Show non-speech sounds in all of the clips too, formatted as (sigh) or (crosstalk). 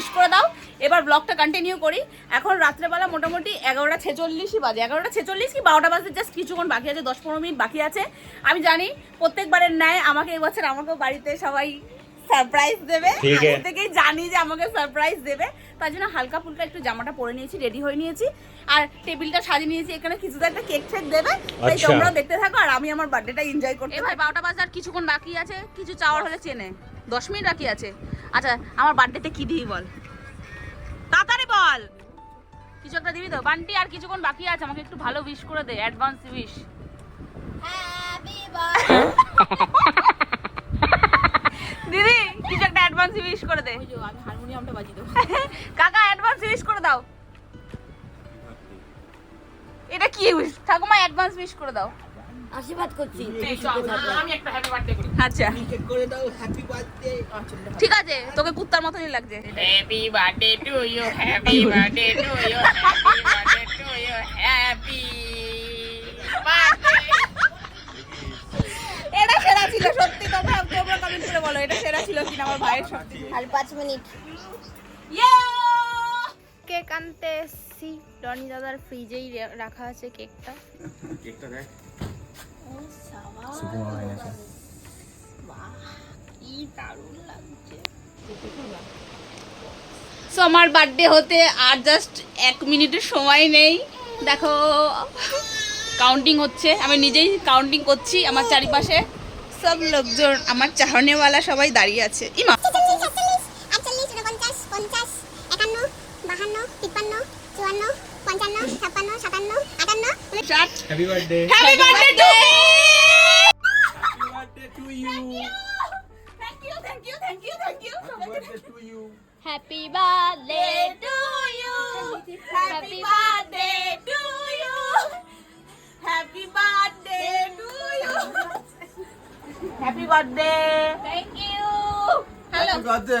Wish করে দাও। এবার ব্লগটা কন্টিনিউ করি। এখন রাত্রেবেলা মোটামুটি এগারোটা ছেচল্লিশই বাজে। এগারোটা ছেচল্লিশ কি বারোটা বাজে জাস্ট কিছুক্ষণ বাকি আছে দশ পনেরো মিনিট বাকি আছে। আমি জানি প্রত্যেকবারের ন্যায় আমাকে এবছর আমাকেও বাড়িতে সবাই সারপ্রাইজ দেবে। থেকেই জানি যে আমাকে সারপ্রাইজ দেবে। তার জন্য হালকা ফুলকা একটু জামাটা পরে নিয়েছি রেডি হয়ে নিয়েছি। আর টেবিলটা সাজিয়ে নিয়েছি এখানে কিছু তো একটা কেক ঠেক দেবে। তাই আচ্ছা। তোমরাও দেখতে থাকো আর আমি আমার বার্থডেটা এনজয় করতে ভাই বারোটা বাজে আর কিছুক্ষণ বাকি আছে। কিছু চাওয়ার হলে চেনে। দশ মিনিট বাকি আছে। আচ্ছা আমার বার্থডেতে কি দিবি বল? তাড়াতাড়ি বল। কিছু একটা দিবি তো? বান্টি আর কিছুক্ষণ বাকি আছে আমাকে একটু ভালো উইশ করে দে অ্যাডভান্স উইশ দিদি কিছু একটা অ্যাডভান্স উইশ করে দে। আমি হারমোনিয়ামটা বাজিয়ে দেবো। কাকা অ্যাডভান্স উইশ করে দাও। এটা কি উইশ ঠাকুমা অ্যাডভান্স উইশ করে দাও। আশীর্বাদ করছি। আমি একটা হ্যাপি বার্থডে করি। আচ্ছা। করে দাও হ্যাপি বার্থডে ঠিক আছে তোকে কুত্তার মতনই লাগছে। Birthday to you, happy birthday to you, happy birthday to you, happy birthday. এটা সেরা ছিল সত্যি তোমরা তোমরা কমেন্ট করে বলো এটা সেরা ছিল কিনা আমার ভাইয়ের সত্যি। আর পাঁচ মিনিট। কেক আনতে এসছি। রনি দাদার ফ্রিজেই রাখা আছে কেকটা। কেকটা দেখ। সো আমার বার্থডে হতে আর জাস্ট এক মিনিটের সময় নেই। দেখো কাউন্টিং হচ্ছে। আমি নিজেই কাউন্টিং করছি আমার চারিপাশে। সব লোকজন আমার চাহনেওয়ালা সবাই দাঁড়িয়ে আছে। ইমা। আটচল্লিশ উনপঞ্চাশ পঞ্চাশ একান্ন you thank you thank you thank you thank you happy birthday to you happy birthday to you happy birthday to you happy birthday to you happy birthday thank you hello happy birthday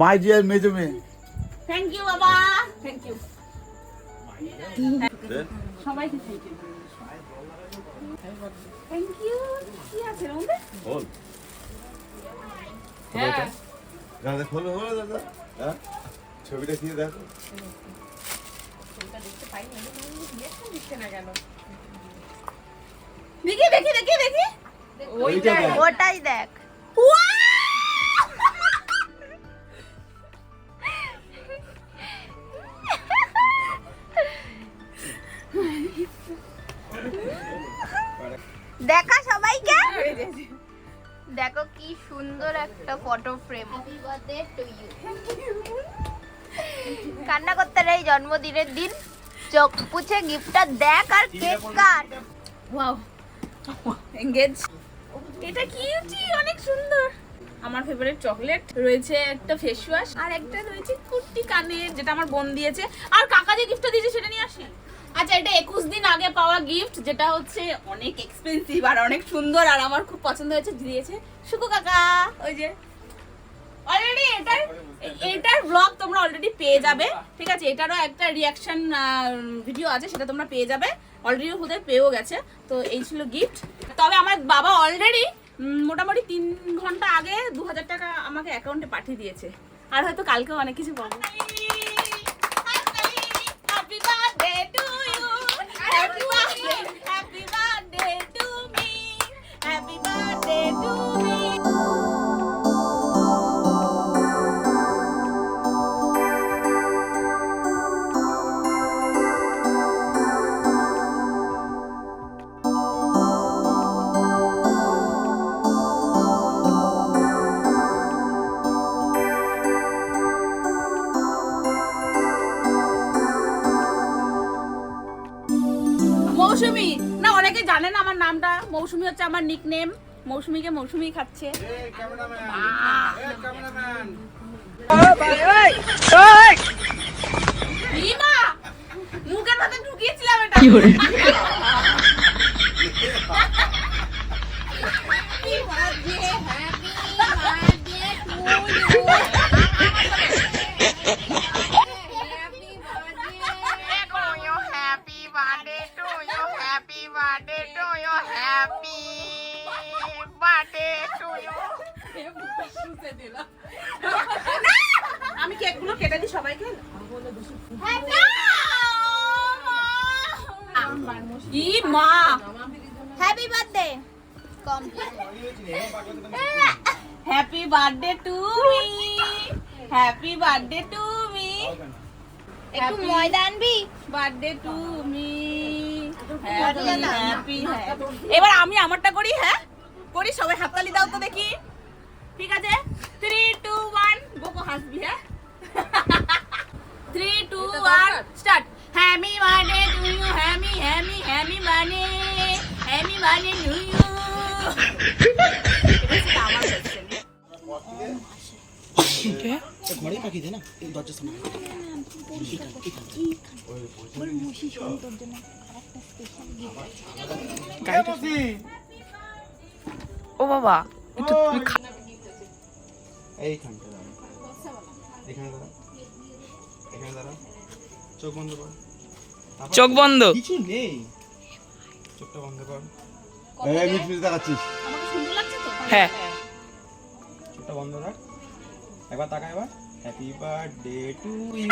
my dear মেজুমে thank you বাবা thank you সবাইকে thank you thank you কি আছে এর বল। হ্যাঁ। দাদা খোলো খোলো দাদা হ্যাঁ? ছবিটা কি দেখো। দেখি দেখি দেখি দেখি ওইটা দেখ। ওটাই দেখ। সবাইকে। দেখো কি সুন্দর একটা ফটো ফ্রেম কান্না করতে নেই জন্মদিনের দিন চোখ পুছে গিফটটা দেখ আর কেক কাট। ওয়াও এঙ্গেজ এটা কিউটি অনেক সুন্দর। আমার ফেভারিট চকলেট রয়েছে একটা ফেস ওয়াশ আর একটা রয়েছে কুর্তি কানের যেটা আমার বোন দিয়েছে। আর কাকা যে গিফটটা দিয়েছে সেটা নিয়ে আসি। আচ্ছা এটা একুশ দিন আগে পাওয়া গিফট যেটা হচ্ছে অনেক এক্সপেন্সিভ আর অনেক সুন্দর, আর আমার খুব পছন্দ হয়েছে, দিয়েছে। সুকু কাকা, ওই যে। অলরেডি এটার এটার ব্লগ তোমরা অলরেডি পেয়ে যাবে। ঠিক আছে, এটারও একটা রিয়াকশন ভিডিও আছে, সেটা তোমরা পেয়ে যাবে। অলরেডি ওদের পেয়েও গেছে, তো এই ছিল গিফট তবে আমার বাবা অলরেডি মোটামুটি তিন ঘণ্টা আগে দু হাজার টাকা আমাকে অ্যাকাউন্টে পাঠিয়ে দিয়েছে। আর হয়তো কালকেও অনেক কিছু পাবো। Thank you. মৌসুমি? না অনেকে জানে না আমার নামটা। মৌসুমি হচ্ছে আমার নিকনেম মৌসুমিকে মৌসুমি খাচ্ছে। মুখের ভেতর ঢুকিয়েছিলাম এটা। (laughs) ই মা। Happy birthday happy birthday to me happy birthday to me একটু ময়দা আনবি? বার্থডে টু মি এবার আমি আমারটা করি হ্যাঁ? করি সবাই হাততালি দাও তো দেখি। ও বাবা এইখানটা দাঁড়া। এখানে দাঁড়া। এখানে দাঁড়া। চোখ বন্ধ কর। চোখ বন্ধ। কিছু নেই। চোখটা বন্ধ কর। এই মিট মিট দেখাচ্ছিস। আমাকে সুন্দর লাগছে তো? হ্যাঁ। চোখটা বন্ধ রাখ। একবার তাকা এবার। Happy birthday to you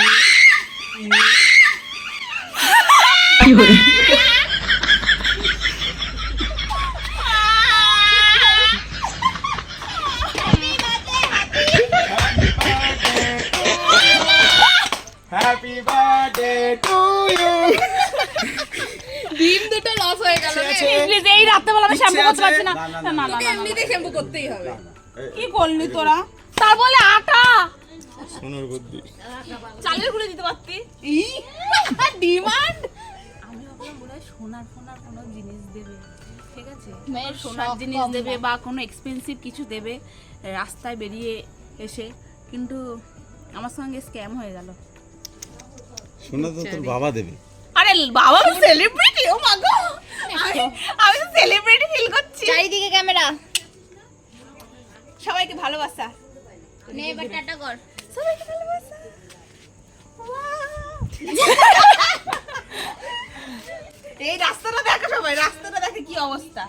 happy birthday to you please এই রাত্রেবেলা আমি শ্যাম্পু করতে পারছি না না না না শ্যাম্পু করতেই হবে কি করলি তোরা তার বলে আটা সোনুর বুদ্ধি। চালের গুঁড়ো দিতে পারতি? ডিমান্ড? আমি ভাবলাম বোধহয় সোনার ফোনার কোনো জিনিস দেবে। ঠিক আছে? সোনার জিনিস দেবে বা কোনো এক্সপেন্সিভ কিছু দেবে রাস্তায় বেরিয়ে এসে। কিন্তু আমার সঙ্গে স্ক্যাম হয়ে গেল। শোনা তো তোর বাবা দেবে। আরে বাবা সেলিব্রিটি ও মা গো! আমি আমি তো সেলিব্রিটি ফিল করছি। চারিদিকে ক্যামেরা সবাইকে ভালোবাসা। নে এবার টাটা কর। (laughs) অবস্থা।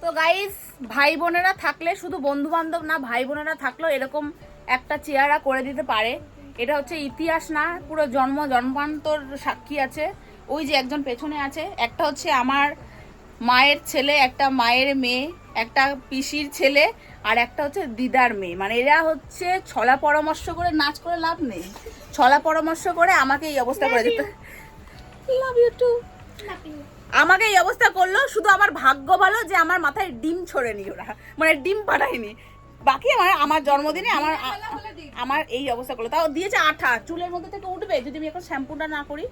তো গাইস ভাই বোনেরা থাকলে, শুধু বন্ধু বান্ধব না, ভাই বোনেরা থাকলেও এরকম একটা চেয়ারা করে দিতে পারে। এটা হচ্ছে ইতিহাস না, পুরো জন্ম, জন্মান্তর সাক্ষী আছে। ওই যে একজন পেছনে আছে, একটা হচ্ছে আমার মায়ের ছেলে, একটা মায়ের মেয়ে। একটা পিসির ছেলে আর একটা হচ্ছে দিদার মেয়ে। মানে এরা হচ্ছে ছলা পরামর্শ করে নাচ করে লাভ নেই। ছলা পরামর্শ করে আমাকে এই অবস্থা করে দিতে। লাভ ইউ টু আমাকে এই অবস্থা করল শুধু আমার ভাগ্য ভালো যে আমার মাথায় ডিম ছড়েনি ওরা। মানে ডিম পাঠায়নি বাকি আমার আমার জন্মদিনে আমার আমার এই অবস্থা করল। তাও দিয়েছে আঠা চুলের মধ্যে থেকে উঠবে। যদি আমি এখন শ্যাম্পুটা না করি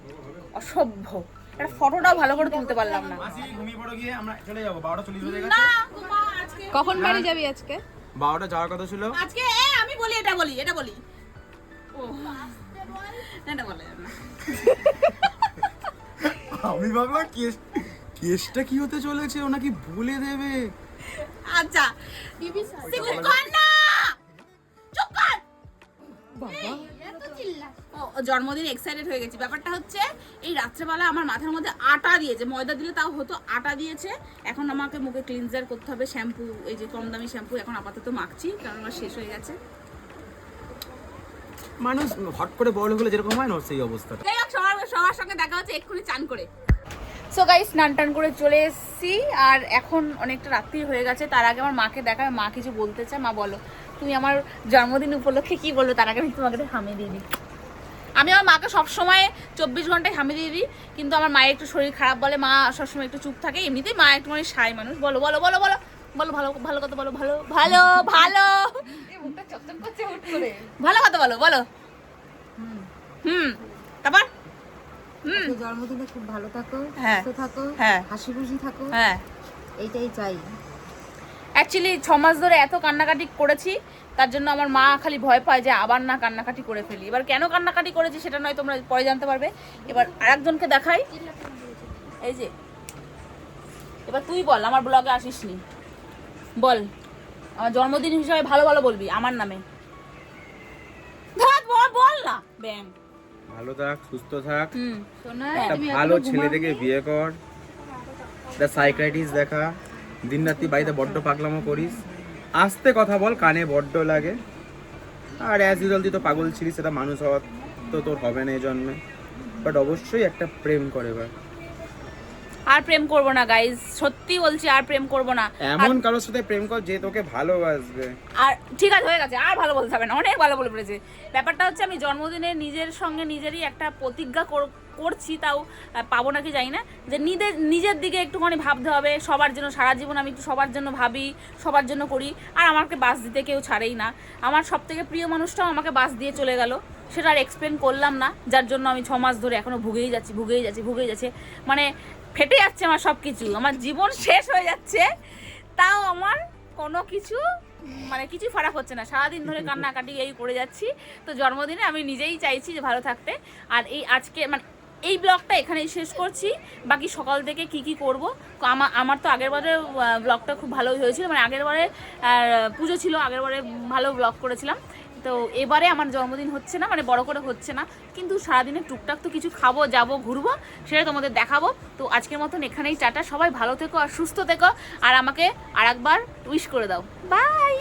অসভ্য। একটা ফটোটাও ভালো করে তুলতে পারলাম না। মাসি ঘুমিয়ে পড়ো গিয়ে আমরা চলে যাব। বারোটা চল্লিশ বাজে গেছে। না গোমা, আজকে। কখন বাড়ি যাবি আজকে? বারোটা যাওয়ার কথা ছিল। আজকে এ, আমি বলি এটা বলি এটা বলি। ও এটা বলে আমি ভাবলাম কেস কেসটা কি হতে চলেছে? ওনাকে নাকি বলে দেবে। আচ্ছা। চুপ কর না! চুপ কর! ও জন্মদিন এক্সাইটেড হয়ে গেছি। ব্যাপারটা হচ্ছে এই রাত্রেবেলা আমার মাথার মধ্যে আটা দিয়েছে। ময়দা দিলে তাও হতো আটা দিয়েছে। এখন আমাকে মুখে ক্লিনজার করতে হবে শ্যাম্পু এই যে কম দামি শ্যাম্পু এখন আপাতত মাখছি কারণ আমার শেষ হয়ে গেছে। মানুষ হট করে বড় হলে যেরকম হয় না সেই অবস্থা। সবার সবার সঙ্গে দেখা হচ্ছে এক্ষুনি চান করে। সো গাইস স্নান টান করে চলে এসেছি আর এখন অনেকটা রাত্রি হয়ে গেছে। তার আগে আমার মাকে দেখা মা কিছু বলতে চায় মা বলো তুমি আমার জন্মদিন উপলক্ষে কি বলল তার আগে আমি তোমাকে হামি দিয়ে দিই। আমি আমার মাকে সবসময় চব্বিশ ঘন্টায় হামি দিয়ে দিই কিন্তু আমার মায়ের একটু শরীর খারাপ বলে মা সবসময় একটু চুপ থাকে এমনিতেই মা একটু মানে সাই মানুষ। বলো বলো বলো বলো বলো ভালো ভালো কথা বলো ভালো ভালো ভালো। ভালো কথা বলো বলো। হুম। তারপর? হুম। জন্মদিনে খুব ভালো থাকো হ্যাঁ। সুস্থ থাকো হ্যাঁ। হাসি খুশি থাকো। হ্যাঁ। এইটাই চাই। অ্যাকচুয়ালি ছ মাস ধরে এত কান্নাকাটি করেছি তার জন্য আমার মা খালি ভয় পায় যে আবার না কান্নাকাটি করে ফেলি। এবার কেন কান্নাকাটি করেছি সেটা নয় তোমরা পরে জানতে পারবে। এবার আরেকজনকে দেখাই। এই যে এবার তুই বল আমার ব্লগে আসিস নি বল আমার জন্মদিন হিসাবে ভালো ভালো বলবি আমার নামে। বল বল না। ব্যাং ভালো থাক সুস্থ থাক। একটা ভালো ছেলে থেকে বিয়ে কর। একটা সাইক্রাইটিস্ট দেখা। দিন রাত্রি বাড়িতে বড্ড পাগলামো করিস। আস্তে কথা বল, কানে বড্ড লাগে। আর অ্যাজ ইউজুয়াল তুই তো পাগল ছিলিস, সেটা মানুষ হওয়ার তো তোর হবে না এই জন্মে। বাট অবশ্যই একটা প্রেম করে এবার। আর প্রেম করব না গাইজ সত্যি বলছি আর প্রেম করব না। এমন কারোর সাথে প্রেম কর যে তোকে ভালোবাসবে। আর ঠিক আছে হয়ে গেছে আর ভালো বলতে হবে না অনেক ভালো বলে পড়েছে ব্যাপারটা হচ্ছে আমি জন্মদিনে নিজের সঙ্গে নিজেরই একটা প্রতিজ্ঞা কর- করছি তাও পাবো নাকি জানি না। যে নিজের নিজের দিকে একটুখানি ভাবতে হবে সবার জন্য সারা জীবন আমি একটু সবার জন্য ভাবি সবার জন্য করি। আর আমাকে বাস দিতে কেউ ছাড়েই না। আমার সব থেকে প্রিয় মানুষটাও আমাকে বাস দিয়ে চলে গেল। সেটা আর এক্সপ্লেন করলাম না যার জন্য আমি ছ মাস ধরে এখনও ভুগেই যাচ্ছি ভুগেই যাচ্ছি ভুগেই যাচ্ছে। মানে ফেটে যাচ্ছে আমার সব কিছু আমার জীবন শেষ হয়ে যাচ্ছে। তাও আমার কোনো কিছু মানে কিছু ফারাক হচ্ছে না। সারাদিন ধরে কান্নাকাটি এই করে যাচ্ছি। তো জন্মদিনে আমি নিজেই চাইছি যে ভালো থাকতে। আর এই আজকে মানে এই ব্লগটা এখানেই শেষ করছি। বাকি সকাল থেকে কি কি করব আমার আমার তো আগের বারে ব্লগটা খুব ভালোই হয়েছিল। মানে আগের বারে পুজো ছিল, আগের বারে ভালো ব্লগ করেছিলাম। তো এবারে আমার জন্মদিন হচ্ছে না মানে বড় করে হচ্ছে না। কিন্তু সারাদিনে টুকটাক তো কিছু খাব, যাব, ঘুরবো, সেটা তোমাদের দেখাবো। তো আজকের মতন এখানেই টাটা। সবাই ভালো থেকো আর সুস্থ থেকো। আর আমাকে আর একবার উইশ করে দাও। বাই